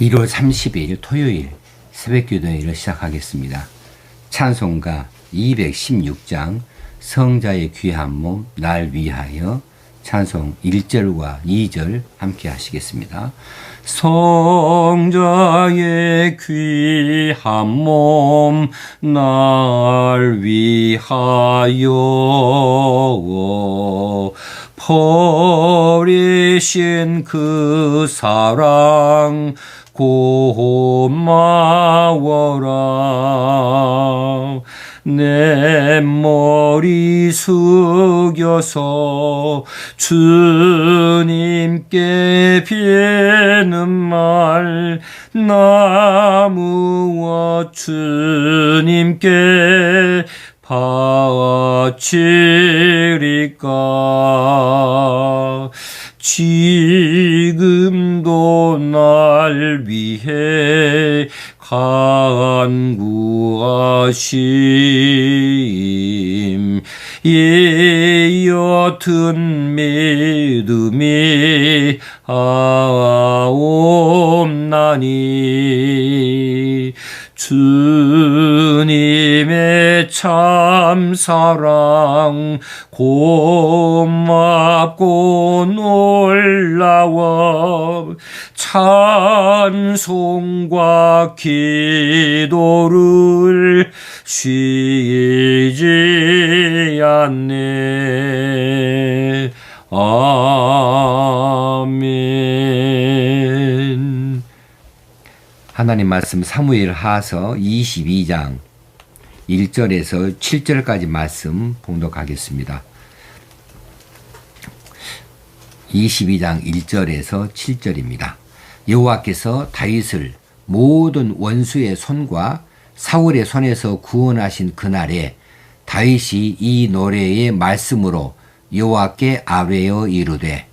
1월 30일 토요일 새벽 기도회를 시작하겠습니다. 찬송가 216장 성자의 귀한 몸 날 위하여 찬송 1절과 2절 함께 하시겠습니다. 성자의 귀한 몸 날 위하여 버리신 그 사랑 고마워라. 내 머리 숙여서 주님께 비는 말 나무와 주님께 바치리까? 지금도 날 위해 간구하심 이 옅은 믿음이 아옵나니 주 참 사랑 고맙고 놀라워 찬송과 기도를 쉬지 않네. 아멘. 하나님 말씀 사무엘 하서 22장 1절에서 7절까지 말씀 봉독하겠습니다. 22장 1절에서 7절입니다. 여호와께서 다윗을 모든 원수의 손과 사울의 손에서 구원하신 그날에 다윗이 이 노래의 말씀으로 여호와께 아뢰어 이르되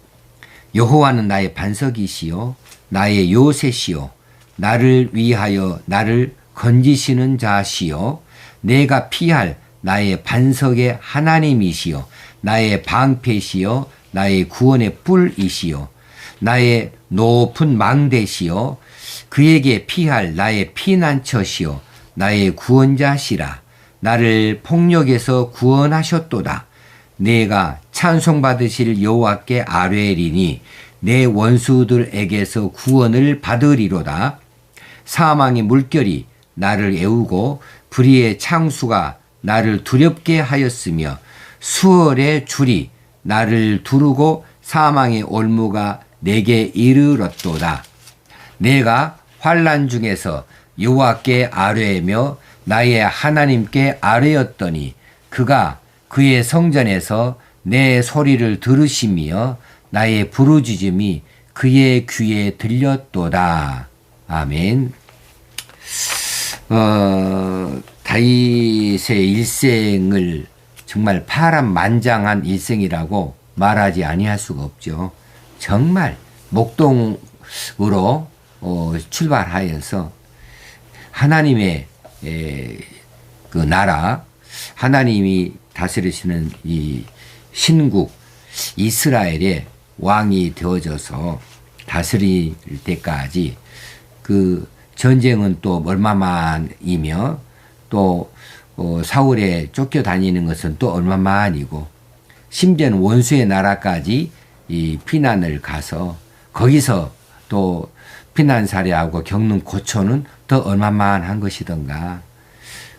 여호와는 나의 반석이시요 나의 요새시요 나를 위하여 나를 건지시는 자시요 내가 피할 나의 반석의 하나님이시요. 나의 방패시요. 나의 구원의 뿔이시요. 나의 높은 망대시요. 그에게 피할 나의 피난처시요. 나의 구원자시라. 나를 폭력에서 구원하셨도다. 내가 찬송받으실 여호와께 아뢰리니 내 원수들에게서 구원을 받으리로다. 사망의 물결이 나를 애우고 불의의 창수가 나를 두렵게 하였으며 수월의 줄이 나를 두르고 사망의 올무가 내게 이르렀도다. 내가 환란 중에서 여호와께 아뢰며 나의 하나님께 아뢰었더니 그가 그의 성전에서 내 소리를 들으시며 나의 부르짖음이 그의 귀에 들렸도다. 아멘. 어, 다윗의 일생을 정말 파란만장한 일생이라고 말하지 아니할 수가 없죠. 정말 목동으로 어, 출발하여서 하나님의 에, 그 나라, 하나님이 다스리시는 이 신국 이스라엘의 왕이 되어져서 다스릴 때까지 그 전쟁은 또 얼마만이며 또 어, 사울에 쫓겨 다니는 것은 또 얼마만이고 심지어는 원수의 나라까지 이 피난을 가서 거기서 또 피난 사례하고 겪는 고초는 더 얼마만한 것이던가.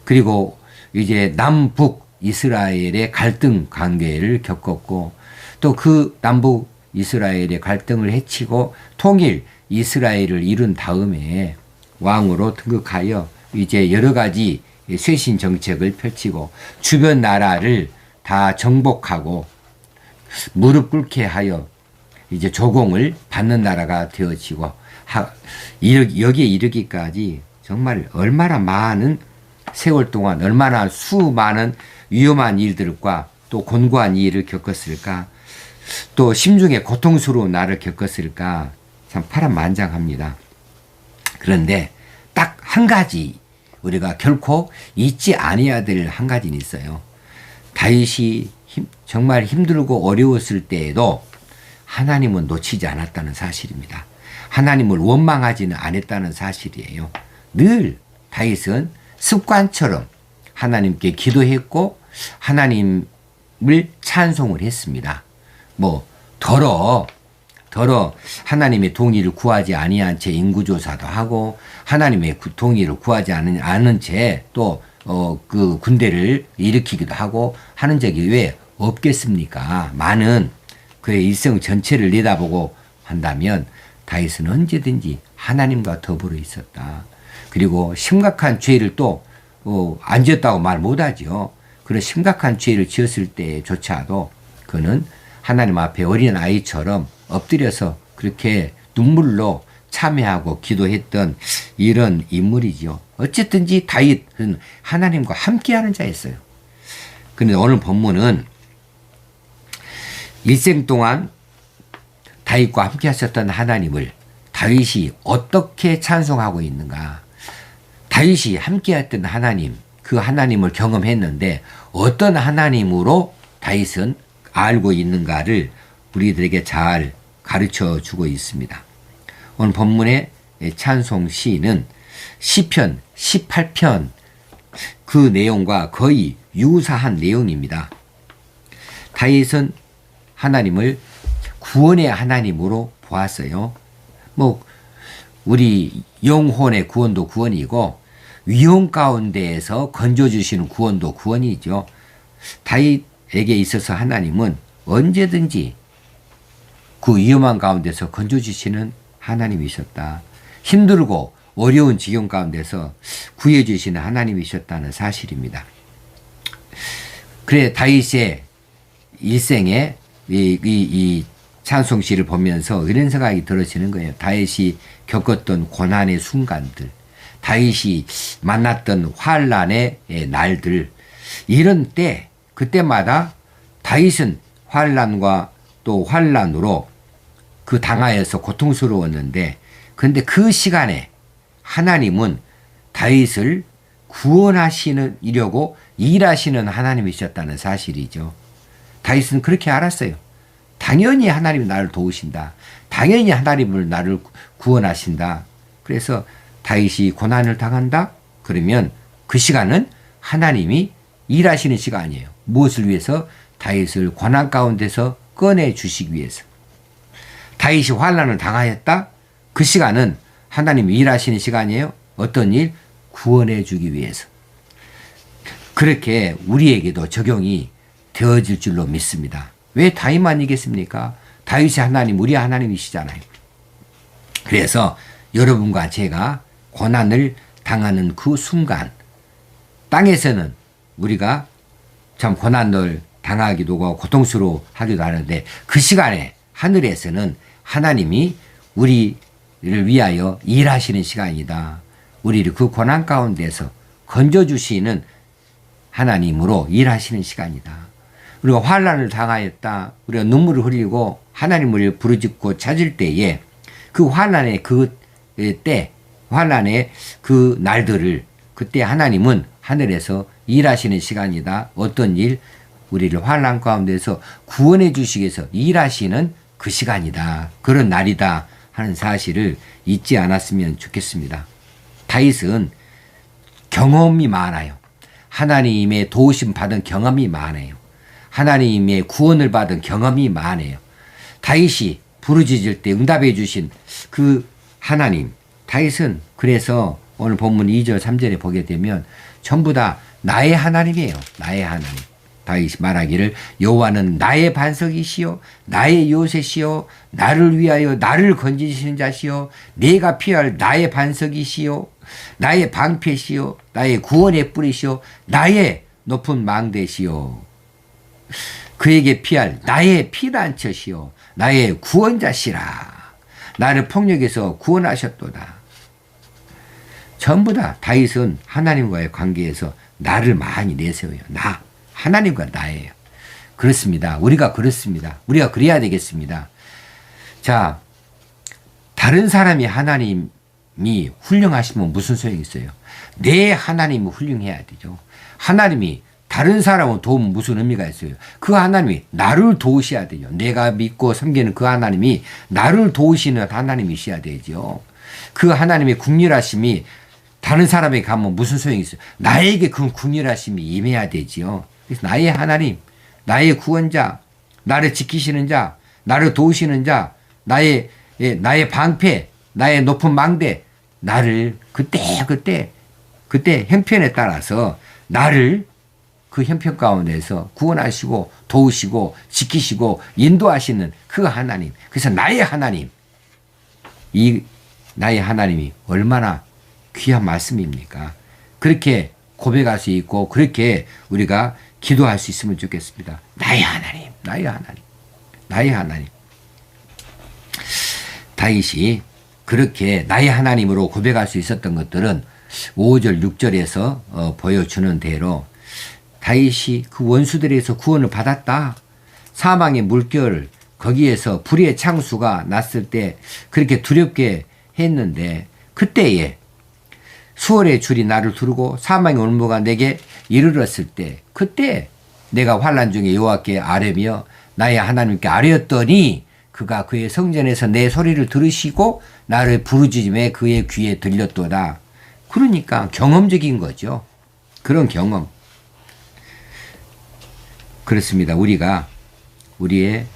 그리고 이제 남북 이스라엘의 갈등 관계를 겪었고 또 그 남북 이스라엘의 갈등을 해치고 통일 이스라엘을 이룬 다음에 왕으로 등극하여 이제 여러 가지 쇄신 정책을 펼치고 주변 나라를 다 정복하고 무릎 꿇게 하여 이제 조공을 받는 나라가 되어지고 여기에 이르기까지 정말 얼마나 많은 세월 동안 얼마나 수많은 위험한 일들과 또 곤고한 일을 겪었을까 또 심중에 고통스러운 날을 겪었을까 참 파란만장합니다. 그런데 딱 한 가지 우리가 결코 잊지 아니해야 될 한 가지는 있어요. 다윗이 힘, 정말 힘들고 어려웠을 때에도 하나님은 놓치지 않았다는 사실입니다. 하나님을 원망하지는 않았다는 사실이에요. 늘 다윗은 습관처럼 하나님께 기도했고 하나님을 찬송을 했습니다. 뭐 더러 더러 하나님의 동의를 구하지 아니한 채 인구조사도 하고 하나님의 구- 동의를 구하지 않은, 채또 어, 그 군대를 일으키기도 하고 하는 적이 왜 없겠습니까? 많은 그의 일생 전체를 내다보고 한다면 다윗은 언제든지 하나님과 더불어 있었다. 그리고 심각한 죄를 또 어, 안 지었다고 말 못하죠. 그런 심각한 죄를 지었을 때조차도 그는 하나님 앞에 어린 아이처럼 엎드려서 그렇게 눈물로 참회하고 기도했던 이런 인물이죠. 어쨌든지 다윗은 하나님과 함께하는 자였어요. 근데 오늘 본문은 일생 동안 다윗과 함께 하셨던 하나님을 다윗이 어떻게 찬송하고 있는가? 다윗이 함께 했던 하나님, 그 하나님을 경험했는데 어떤 하나님으로 다윗은 알고 있는가를 우리들에게 잘 가르쳐 주고 있습니다. 오늘 본문의 찬송 시는 시편 18편 그 내용과 거의 유사한 내용입니다. 다윗은 하나님을 구원의 하나님으로 보았어요. 뭐 우리 영혼의 구원도 구원이고 위험 가운데에서 건져 주시는 구원도 구원이죠. 다윗에게 있어서 하나님은 언제든지 그 위험한 가운데서 건져 주시는 하나님이셨다. 힘들고 어려운 지경 가운데서 구해 주시는 하나님이셨다는 사실입니다. 그래 다윗의 일생에 이, 이, 이 찬송시를 보면서 이런 생각이 들어지는 거예요. 다윗이 겪었던 고난의 순간들, 다윗이 만났던 환란의 날들, 이런 때 그때마다 다윗은 환란과 또 환란으로 그 당하여서 고통스러웠는데, 근데 그 시간에 하나님은 다윗을 구원하시는 이려고 일하시는 하나님이셨다는 사실이죠. 다윗은 그렇게 알았어요. 당연히 하나님이 나를 도우신다. 당연히 하나님을 나를 구원하신다. 그래서 다윗이 고난을 당한다? 그러면 그 시간은 하나님이 일하시는 시간이에요. 무엇을 위해서? 다윗을 고난 가운데서 꺼내 주시기 위해서. 다윗이 환란을 당하였다? 그 시간은 하나님이 일하시는 시간이에요. 어떤 일? 구원해 주기 위해서. 그렇게 우리에게도 적용이 되어질 줄로 믿습니다. 왜 다윗만 이겠습니까? 다윗이 하나님, 우리 하나님이시잖아요. 그래서 여러분과 제가 고난을 당하는 그 순간, 땅에서는 우리가 참 고난을 당하기도 하고 고통스러워 하기도 하는데 그 시간에 하늘에서는 하나님이 우리를 위하여 일하시는 시간이다. 우리를 그 고난 가운데서 건져주시는 하나님으로 일하시는 시간이다. 우리가 환란을 당하였다. 우리가 눈물을 흘리고 하나님을 부르짖고 찾을 때에 그 환란의 그 때 환란의 그 날들을 그때 하나님은 하늘에서 일하시는 시간이다. 어떤 일? 우리를 환란 가운데서 구원해 주시기 위해서 일하시는 그 시간이다. 그런 날이다. 하는 사실을 잊지 않았으면 좋겠습니다. 다윗은 경험이 많아요. 하나님의 도우심 받은 경험이 많아요. 하나님의 구원을 받은 경험이 많아요. 다윗이 부르짖을 때 응답해 주신 그 하나님, 다윗은 그래서 오늘 본문 2절 3절에 보게 되면 전부 다 나의 하나님이에요. 나의 하나님. 다윗이 말하기를 여호와는 나의 반석이시요 나의 요새시요 나를 위하여 나를 건지시는 자시요 내가 피할 나의 반석이시요 나의 방패시요 나의 구원의 뿌리시요 나의 높은 망대시요. 그에게 피할 나의 피난처시요 나의 구원자시라. 나를 폭력에서 구원하셨도다. 전부 다 다윗은 하나님과의 관계에서 나를 많이 내세워요. 나 하나님과 나예요 그렇습니다 우리가 그렇습니다 우리가 그래야 되겠습니다 자 다른 사람이 하나님이 훌륭하시면 무슨 소용이 있어요 내 하나님이 훌륭해야 되죠 하나님이 다른 사람은 도움 무슨 의미가 있어요? 그 하나님이 나를 도우셔야 되죠. 내가 믿고 섬기는 그 하나님이 나를 도우시는 하나님이셔야 되죠. 그 하나님의 국률하심이 다른 사람에게 가면 무슨 소용이 있어요? 나에게 그 국률하심이 임해야 되지요. 그래서 나의 하나님, 나의 구원자, 나를 지키시는 자, 나를 도우시는 자, 나의 예, 나의 방패, 나의 높은 망대, 나를 그때 그때 그때 형편에 따라서 나를 그 형편 가운데서 구원하시고 도우시고 지키시고 인도하시는 그 하나님. 그래서 나의 하나님. 이 나의 하나님이 얼마나 귀한 말씀입니까? 그렇게 고백할 수 있고 그렇게 우리가 기도할 수 있으면 좋겠습니다. 나의 하나님, 나의 하나님, 나의 하나님. 다윗이 그렇게 나의 하나님으로 고백할 수 있었던 것들은 5절, 6절에서 어, 보여주는 대로 다윗이 그 원수들에서 구원을 받았다. 사망의 물결 거기에서 불의 창수가 났을 때 그렇게 두렵게 했는데 그때에 수월의 줄이 나를 두르고 사망의 올무가 내게 이르렀을 때 그때 내가 환란 중에 여호와께 아뢰며 나의 하나님께 아뢰었더니 그가 그의 성전에서 내 소리를 들으시고 나를 부르짖음에 그의 귀에 들렸도다. 그러니까 경험적인 거죠. 그런 경험. 그렇습니다. 우리가 우리의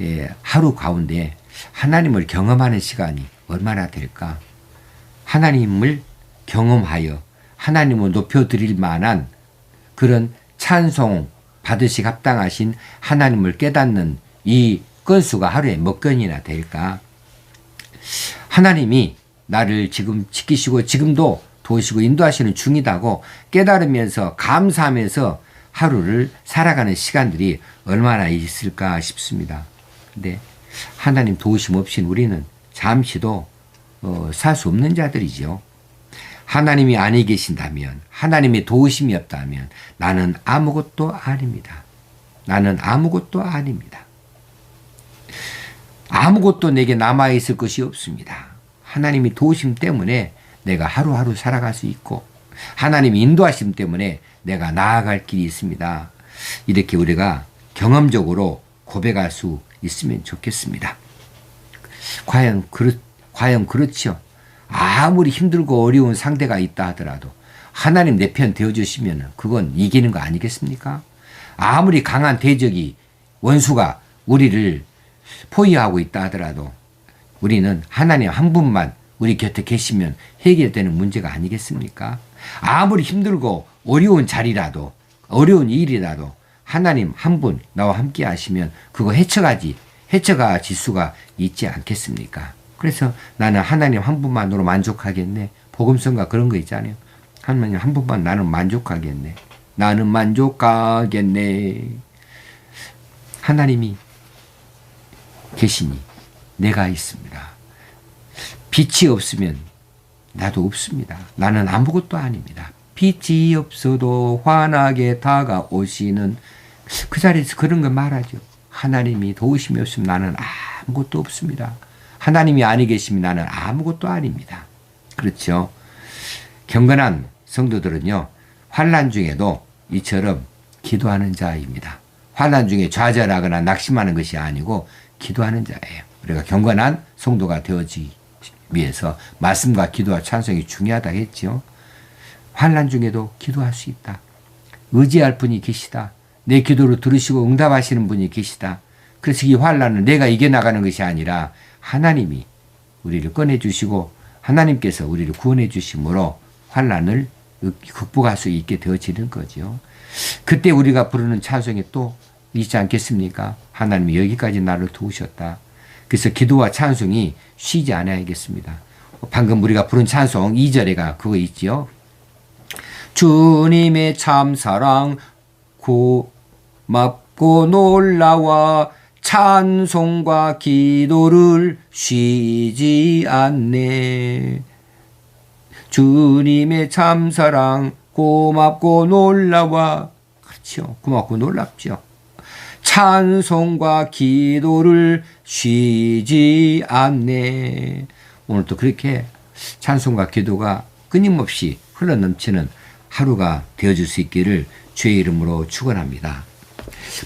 예, 하루 가운데 하나님을 경험하는 시간이 얼마나 될까? 하나님을 경험하여 하나님을 높여드릴 만한 그런 찬송 받으시 합당하신 하나님을 깨닫는 이 건수가 하루에 몇 건이나 될까? 하나님이 나를 지금 지키시고 지금도 도우시고 인도하시는 중이다고 깨달으면서 감사하면서 하루를 살아가는 시간들이 얼마나 있을까 싶습니다. 근데 하나님 도우심 없인 우리는 잠시도 어, 살수 없는 자들이죠. 하나님이 아니 계신다면, 하나님의 도우심이 없다면 나는 아무것도 아닙니다. 나는 아무것도 아닙니다. 아무것도 내게 남아있을 것이 없습니다. 하나님이 도우심 때문에 내가 하루하루 살아갈 수 있고, 하나님이 인도하심 때문에 내가 나아갈 길이 있습니다. 이렇게 우리가 경험적으로 고백할 수 있으면 좋겠습니다. 과연 그렇, 과연 그렇죠. 아무리 힘들고 어려운 상대가 있다 하더라도 하나님 내 편 되어주시면 그건 이기는 거 아니겠습니까? 아무리 강한 대적이 원수가 우리를 포위하고 있다 하더라도 우리는 하나님 한 분만 우리 곁에 계시면 해결되는 문제가 아니겠습니까? 아무리 힘들고 어려운 자리라도 어려운 일이라도 하나님 한 분 나와 함께 하시면 그거 헤쳐가지 헤쳐가 지수가 있지 않겠습니까? 그래서 나는 하나님 한 분만으로 만족하겠네. 복음성가 그런 거 있잖아요. 하나님 한 분만 나는 만족하겠네. 나는 만족하겠네. 하나님이 계시니 내가 있습니다. 빛이 없으면 나도 없습니다. 나는 아무것도 아닙니다. 빛이 없어도 환하게 다가오시는 그 자리에서 그런 걸 말하죠. 하나님이 도우심이 없으면 나는 아무것도 없습니다. 하나님이 아니 계시면 나는 아무것도 아닙니다. 그렇죠. 경건한 성도들은요, 환란 중에도 이처럼 기도하는 자입니다. 환란 중에 좌절하거나 낙심하는 것이 아니고 기도하는 자예요. 우리가 경건한 성도가 되어지기 위해서 말씀과 기도와 찬송이 중요하다 했죠. 환란 중에도 기도할 수 있다. 의지할 분이 계시다. 내 기도를 들으시고 응답하시는 분이 계시다. 그래서 이 환란은 내가 이겨나가는 것이 아니라 하나님이 우리를 꺼내 주시고 하나님께서 우리를 구원해 주심으로 환란을 극복할 수 있게 되어지는 거죠. 그때 우리가 부르는 찬송이 또 있지 않겠습니까? 하나님이 여기까지 나를 도우셨다. 그래서 기도와 찬송이 쉬지 않아야겠습니다. 방금 우리가 부른 찬송 2절에가 그거 있지요. 주님의 참 사랑 고맙고 놀라와 찬송과 기도를 쉬지 않네. 주님의 참 사랑 고맙고 놀라와 그렇죠. 고맙고 놀랍죠. 찬송과 기도를 쉬지 않네. 오늘도 그렇게 찬송과 기도가 끊임없이 흘러넘치는 하루가 되어줄 수 있기를 주의 이름으로 축원합니다.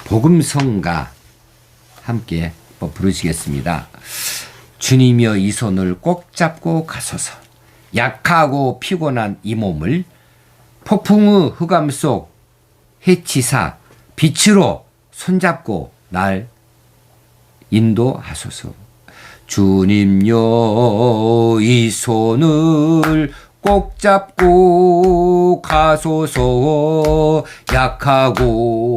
복음성가 함께 한번 부르시겠습니다. 주님이여 이 손을 꼭 잡고 가소서. 약하고 피곤한 이 몸을 폭풍의 흑암 속 해치사 빛으로 손잡고 날 인도하소서. 주님여 이 손을 꼭 잡고 가소서 약하고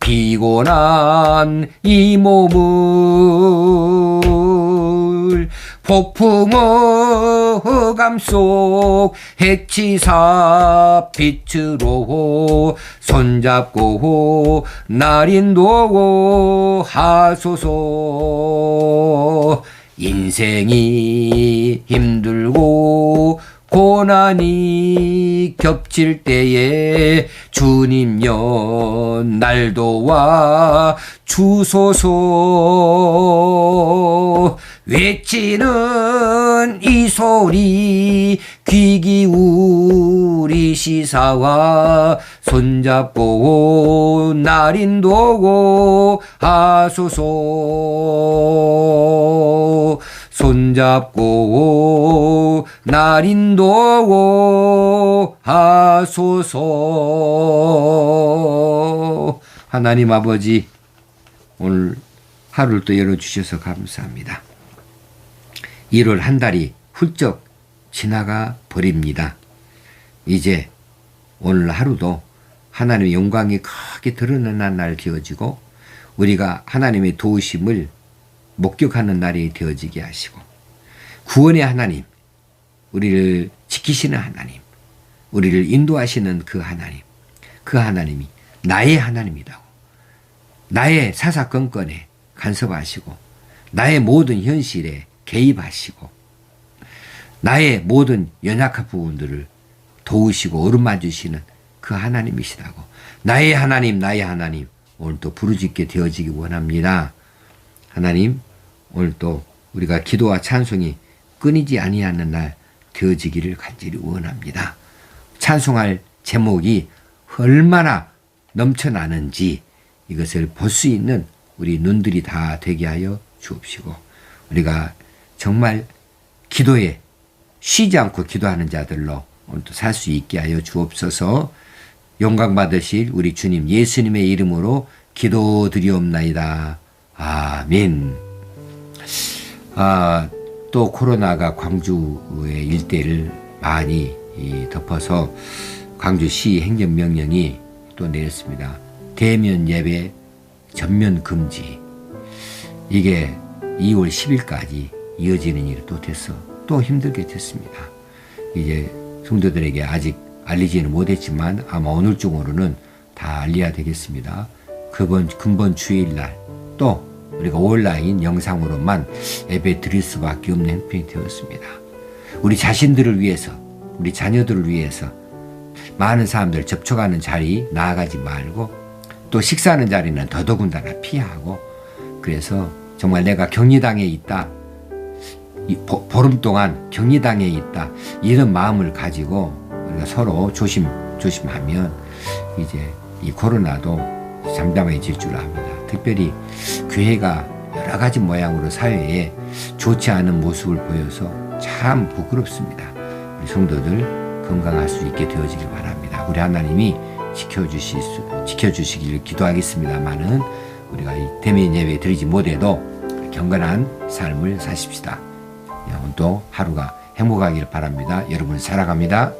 피곤한 이 몸을 폭풍의 흑암 속 해치사 빛으로 손잡고 날 인도 하소서. 인생이 힘들고 고난이 겹칠 때에 주님여 날 도와 주소서 외치는 이 소리 귀 기울이 시사와 손잡고 날 인도고 하소서 손잡고 날 인도고 하소서 하나님 아버지 오늘 하루를 또 열어주셔서 감사합니다. 1월 한 달이 훌쩍 지나가 버립니다. 이제 오늘 하루도 하나님의 영광이 크게 드러나는 날 되어지고 우리가 하나님의 도우심을 목격하는 날이 되어지게 하시고 구원의 하나님, 우리를 지키시는 하나님, 우리를 인도하시는 그 하나님, 그 하나님이 나의 하나님이라고 나의 사사건건에 간섭하시고 나의 모든 현실에 개입하시고 나의 모든 연약한 부분들을 도우시고 어루만 주시는 그 하나님이시라고 나의 하나님 나의 하나님 오늘 또 부르짖게 되어지기 원합니다. 하나님 오늘 또 우리가 기도와 찬송이 끊이지 아니하는 날 되어지기를 간절히 원합니다. 찬송할 제목이 얼마나 넘쳐나는지 이것을 볼 수 있는 우리 눈들이 다 되게 하여 주옵시고 우리가 정말 기도에 쉬지 않고 기도하는 자들로 오늘도 살 수 있게 하여 주옵소서 영광 받으실 우리 주님 예수님의 이름으로 기도드리옵나이다. 아멘. 아, 또 코로나가 광주의 일대를 많이 이, 덮어서 광주시 행정명령이 또 내렸습니다. 대면 예배 전면 금지. 이게 2월 10일까지 이어지는 일이 또 됐어. 또 힘들게 됐습니다. 이제 성도들에게 아직 알리지는 못했지만 아마 오늘 중으로는 다 알려야 되겠습니다. 그번 근본 주일날 또 우리가 온라인 영상으로만 예배 드릴 수밖에 없는 형편이 되었습니다. 우리 자신들을 위해서, 우리 자녀들을 위해서 많은 사람들 접촉하는 자리 나아가지 말고 또 식사하는 자리는 더더군다나 피하고 그래서 정말 내가 격리당에 있다. 이 보, 보름 동안 격리당에 있다. 이런 마음을 가지고 우리가 서로 조심 조심하면 이제 이 코로나도 잠잠해질 줄 압니다. 특별히 교회가 여러 가지 모양으로 사회에 좋지 않은 모습을 보여서 참 부끄럽습니다. 우리 성도들 건강할 수 있게 되어지길 바랍니다. 우리 하나님이 지켜주실 수, 지켜주시기를 기도하겠습니다만은 우리가 이 대면 예배 드리지 못해도 경건한 삶을 사십시다. 오늘도 하루가 행복하기를 바랍니다. 여러분 사랑합니다.